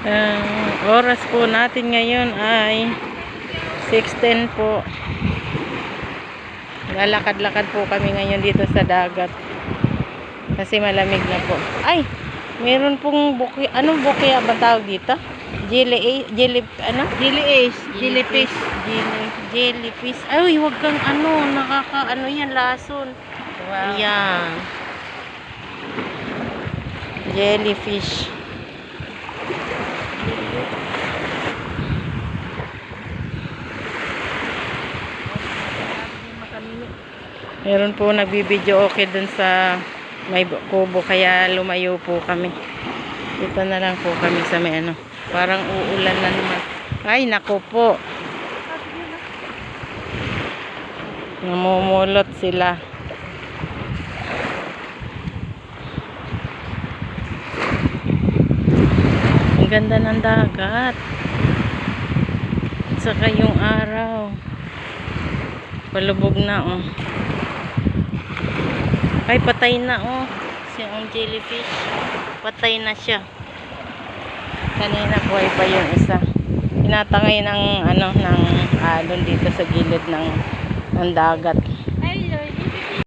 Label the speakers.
Speaker 1: Ang oras po natin ngayon ay 6.10 po. Lalakad-lakad po kami ngayon dito sa dagat. Kasi malamig na po. Ay! Meron pong buki, anong buki ba tawag dito? Jelly, jelly, ano?
Speaker 2: Jelly Ace, jellyfish.
Speaker 1: Jelly, jellyfish. Ay, wag kang ano, nakaka, ano yan, lason.
Speaker 2: Wow.
Speaker 1: Ayan. Jellyfish. Meron po nagbibideo okay dun sa may kubo kaya lumayo po kami. Dito na lang po kami sa may ano. Parang uulan na naman. Ay, nako po. Namumulot sila. Ang ganda ng dagat. At saka yung araw. Palubog na oh. Ay patay na oh. Si ang jellyfish. Patay na siya. Kanina buhay pa yung isa. Tinatangay ng ano ng alon dito sa gilid ng ng dagat.